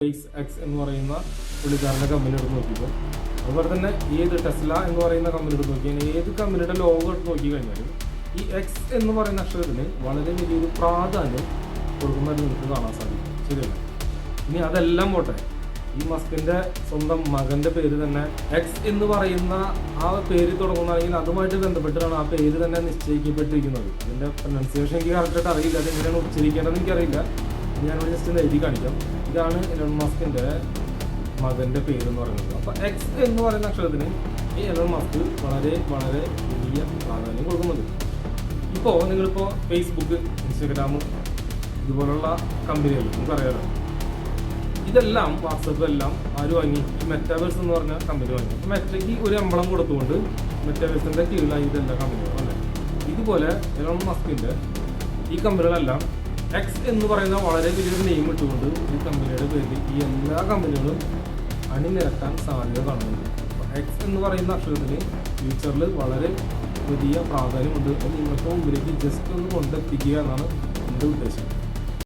Space X എന്ന് പറയുന്ന പുള്ളിക്കാരന്റെ കമ്പനി എടുത്ത് നോക്കിയപ്പോൾ അതുപോലെ തന്നെ ഏത് ടെസ്ല എന്ന് പറയുന്ന കമ്പനി എടുത്ത് നോക്കിയാൽ ഏത് കമ്പനിയുടെ ലോഗോ എടുത്ത് നോക്കി കഴിഞ്ഞാലും ഈ എക്സ് എന്ന് പറയുന്ന അക്ഷരത്തിന് വളരെ വലിയൊരു പ്രാധാന്യം കൊടുക്കുന്നതായിട്ട് നിങ്ങൾക്ക് കാണാൻ സാധിക്കും. ശരിയല്ല? ഇനി അതെല്ലാം പോട്ടെ. ഈ മസ്കിന്റെ സ്വന്തം മകന്റെ പേര് തന്നെ എക്സ് എന്ന് പറയുന്ന ആ പേര് തുടങ്ങുന്നതാണെങ്കിൽ അതുമായിട്ട് ബന്ധപ്പെട്ടാണ് ആ പേര് തന്നെ നിശ്ചയിക്കപ്പെട്ടിരിക്കുന്നത്. അതിന്റെ പ്രൊനൗൺസിയേഷൻ എനിക്ക് കറക്റ്റായിട്ട് അറിയില്ല. അത് എങ്ങനെയാണ് ഉച്ചരിക്കേണ്ടതെന്ന് എനിക്കറിയില്ല. ഞാനിവിടെ ജസ്റ്റ് ഒന്ന് എഴുതി കാണിക്കാം. ഇതാണ് എലോൺ മസ്കിന്റെ മകന്റെ പേര് എന്ന് പറയുന്നത്. അപ്പൊ എക്സ് എന്ന് പറയുന്ന അക്ഷരത്തിന് ഈ എലോൺ മസ്ക് വളരെ വളരെ വലിയ പ്രാധാന്യം കൊടുക്കുന്നുണ്ട്. ഇപ്പോൾ നിങ്ങളിപ്പോൾ ഫേസ്ബുക്ക് ഇൻസ്റ്റഗ്രാം ഇതുപോലുള്ള കമ്പനികൾ നമുക്കറിയാലോ ഇതെല്ലാം വാട്സപ്പ് എല്ലാം ആര് വാങ്ങി? മെറ്റാവേഴ്സ് എന്ന് പറഞ്ഞ കമ്പനി വാങ്ങി. മെറ്റയ്ക്ക് ഒരു അമ്പളം കൊടുത്തുകൊണ്ട് മെറ്റാവേഴ്സിന്റെ കീഴിലായി ഇതെല്ലാം കമ്പനികൾ അല്ലേ ഇതുപോലെ എലോൺ മസ്കിന്റെ ഈ കമ്പനികളെല്ലാം എക്സ് എന്ന് പറയുന്ന വളരെ വലിയൊരു നെയിം ഇട്ടുകൊണ്ട് ഈ കമ്പനിയുടെ പേരിൽ ഈ എല്ലാ കമ്പനികളും അണിനിരക്കാൻ സാധ്യത കാണുന്നുണ്ട്. എക്സ് എന്ന് പറയുന്ന അക്ഷരത്തിന് ഫ്യൂച്ചറിൽ വളരെ വലിയ പ്രാധാന്യമുണ്ട് അത് നിങ്ങൾക്ക് മുമ്പിലേക്ക് ജസ്റ്റ് ഒന്ന് കൊണ്ടെത്തിക്കുക എന്നാണ് എന്റെ ഉദ്ദേശം.